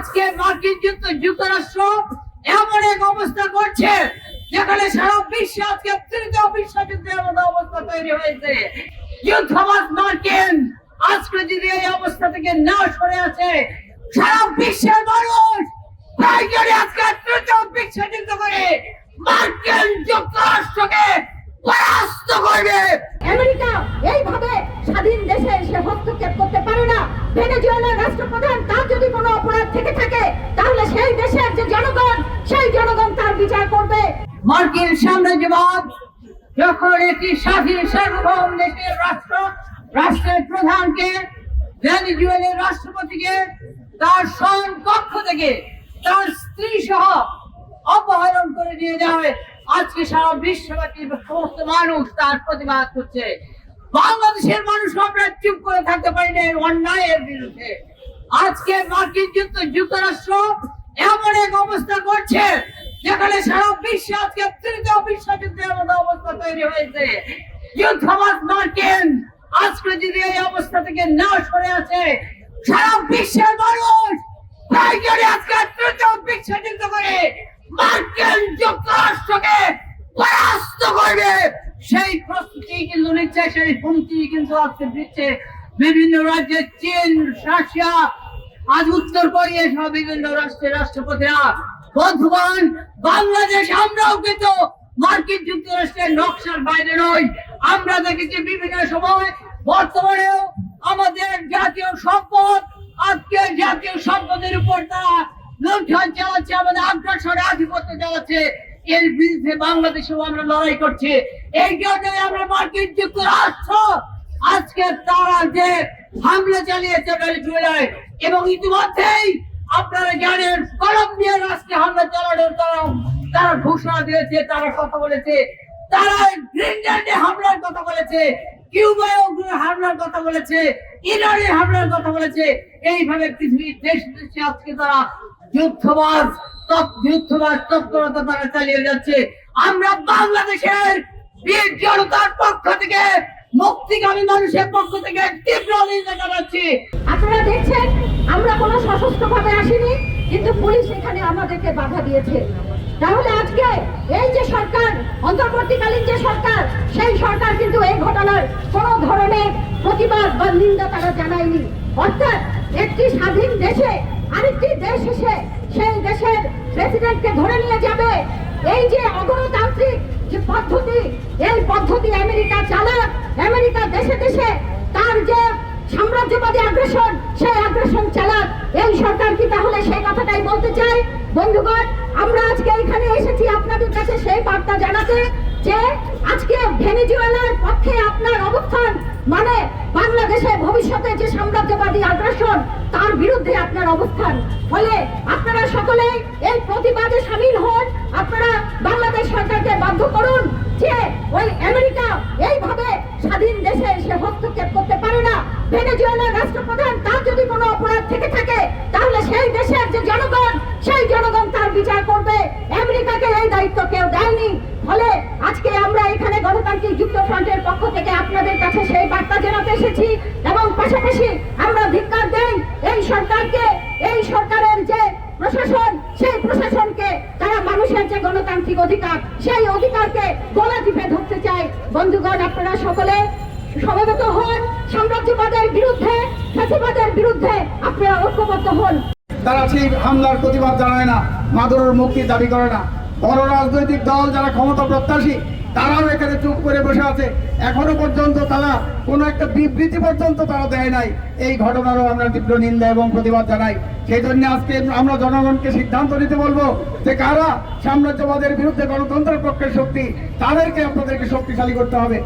আজকে মার্কিন যুক্তরাষ্ট্র এমন এক অবস্থা করছে, যেখানে সারা বিশ্বে আজকে তৃতীয় বিশ্বযুদ্ধের মতো অবস্থা তৈরি হয়েছে। যুদ্ধবাদ মার্কিন আজকে যদি এই অবস্থা থেকে না সরে আছে সারা বিশ্বের মানুষ আজকে তৃতীয় বিশ্বযুদ্ধ করে মার্কিন যুক্তরাষ্ট্রকে পরাস্ত করবে আমেরিকা এইভাবে স্বাধীন দেশে সে হস্তক্ষেপ করতে পারে না ভেনেজুয়েলার রাষ্ট্রপ্রধান তার যদি কোনো অপরাধ থেকে থাকে তাহলে সেই দেশের যে জনগণ সেই জনগণ তার বিচার করবে। মার্কিন সাম্রাজ্যবাদ যখন একটি স্বাধীন সার্বভৌম দেশের রাষ্ট্র, রাষ্ট্রের প্রধানকে, ভেনেজুয়েলের রাষ্ট্রপতিকে, তার স্বয়ং কক্ষ থেকে তার স্ত্রী সহ অপহরণ করে নিয়ে যাবে আজকে সারা বিশ্বব্যাপী সমস্ত মানুষ তার প্রতিবাদ করছে। বাংলাদেশের মানুষ আমরা চুপ করে থাকতে পারি না অন্যায়ের বিরুদ্ধে। আজকে মার্কিন যুক্ত যুক্তরাষ্ট্র এমন এক অবস্থা করছে, যেখানে সারা বিশ্বে আজকে তৃতীয় বিশ্বযুদ্ধের মতো অবস্থা তৈরি হয়েছে। যুদ্ধবাদ মার্কিন, আজকে যদি এই অবস্থা থেকে না সরে আছে সারা বিশ্বের মানুষ আজকে তৃতীয় বিশ্বযুদ্ধ করে মার্কিন যুক্তরাষ্ট্রকে পরাস্ত করবে। সেই প্রস্তুতি কিন্তু নিচ্ছে, সেই হুমকি কিন্তু আজকে দিচ্ছে বিভিন্ন রাজ্যে চীন, রাশিয়া আজ উত্তর কোরিয়া সহ বিভিন্ন রাষ্ট্রের রাষ্ট্রপতিরা বন্ধুগণ, বাংলাদেশ আমরাও কিন্তু মার্কিন যুক্তরাষ্ট্রের নকশার বাইরে নই। আমরা দেখেছি বিভিন্ন সময় বর্তমানেও আমাদের জাতীয় সম্পদ আজকে জাতীয় সম্পদের উপর তারা লুণ্ঠন চালাচ্ছে, আমাদের আগ্রাসন আধিপত্য চালাচ্ছে। এর বিরুদ্ধে বাংলাদেশেও আমরা লড়াই করছি। এই জন্য আমরা মার্কিন যুক্তরাষ্ট্র আজকে তারা যে হামলা চালিয়েছে ভেনেজুয়েলায় এবং ইতিমধ্যেই আপনারা জানেন কলম্বিয়া রাষ্ট্রে হামলা চালানোর তারা তারা ঘোষণা দিয়েছে, তারা কথা বলেছে, তারা গ্রিনল্যান্ডে হামলার কথা বলেছে কিউবায়ও হামলার কথা বলেছে, ইরানে হামলার কথা বলেছে। এইভাবে পৃথিবীর দেশ দেশে আজকে তারা যুদ্ধবাজ যুদ্ধবাজ তৎপরতা তারা চালিয়ে যাচ্ছে। আমরা বাংলাদেশের বীর জনতার পক্ষ থেকে মুক্তিগামী মানুষের পক্ষ থেকে তীব্র নিন্দা জানাচ্ছি। আপনারা দেখছেন, আমরা কোনো সশস্ত্র ভাবে আসিনি, কিন্তু পুলিশ এখানে আমাদেরকে বাধা দিয়েছে। তাহলে আজকে এই যে সরকার, অন্তর্বর্তীকালীন যে সরকার, সেই সরকার কিন্তু এই ঘটনার কোনো ধরনের প্রতিবাদ বা নিন্দা তারা জানায়নি। অর্থাৎ একটি স্বাধীন দেশে, আরেকটি দেশ এসে সেই দেশের প্রেসিডেন্টকে ধরে নিয়ে যাবে। এই যে অগণতান্ত্রিক যে পদ্ধতি, এই পদ্ধতি আমেরিকা চালাক, আমেরিকা দেশে দেশে তার যে সাম্রাজ্যবাদী আগ্রাসন সেই আগ্রাসন চালাক। এই সরকার কি তাহলে সেই কথাটাই বলতে চাই বন্ধুগণ, আমরা আজকে এখানে এসেছি আপনাদের কাছে সেই বার্তা জানাতে যে আজকে ভেনেজুয়েলার পক্ষে আপনার অবস্থান মানে বাংলাদেশে ভবিষ্যতে যে সাম্রাজ্যবাদী আগ্রাসন তার বিরুদ্ধে আপনার অবস্থান। ফলে আপনারা সকলেই এই প্রতিবাদে সামিল হন আপনারা বাংলাদেশ সরকারকে বাধ্য করুন যে ওই আমেরিকা এইভাবে স্বাধীন দেশে সে হস্তক্ষেপ করতে পারে না ভেনেজুয়েলার রাষ্ট্রপ্রধান, তার যদি কোনো অপরাধ থেকে থাকে, তাহলে সেই দেশের যে জনগণ, সেই জনগণ তার বিচার করবে। আমেরিকাকে এই দায়িত্ব কেউ দেয়নি। ফলে আজকে আমরা এখানে গণতান্ত্রিক যুক্ত ফ্রন্টের পক্ষ থেকে আপনাদের কাছে সেই বার্তা জানাতে এসেছি। এবং পাশাপাশি আমরা ধিক্কার দেই এই সরকারকে, এই সরকারের যে প্রশাসন, সেই প্রশাসনকে, তারা মানুষের যে গণতান্ত্রিক অধিকার, সেই অধিকারকে গলা টিপে ধরতে চায়। বন্ধুগণ, আপনারা সকলে সমবেত হন সাম্রাজ্যবাদের বিরুদ্ধে, ফ্যাসিবাদের বিরুদ্ধে আপনারা ঐক্যবদ্ধ হন। তারা সেই হামলার প্রতিবাদ জানায় না, মাদুরের মুক্তি দাবি করে না, বড় রাজনৈতিক দল যারা ক্ষমতা প্রত্যাশী, তারাও এখানে চুপ করে বসে আছে। এখনও পর্যন্ত তারা কোনো একটা বিবৃতি পর্যন্ত তারা দেয় নাই। এই ঘটনারও আমরা তীব্র নিন্দা এবং প্রতিবাদ জানাই। সেই জন্য আজকে আমরা জনগণকে সিদ্ধান্ত নিতে বলব যে কারা সাম্রাজ্যবাদের বিরুদ্ধে গণতন্ত্রের পক্ষের শক্তি, তাদেরকে আপনাদেরকে শক্তিশালী করতে হবে।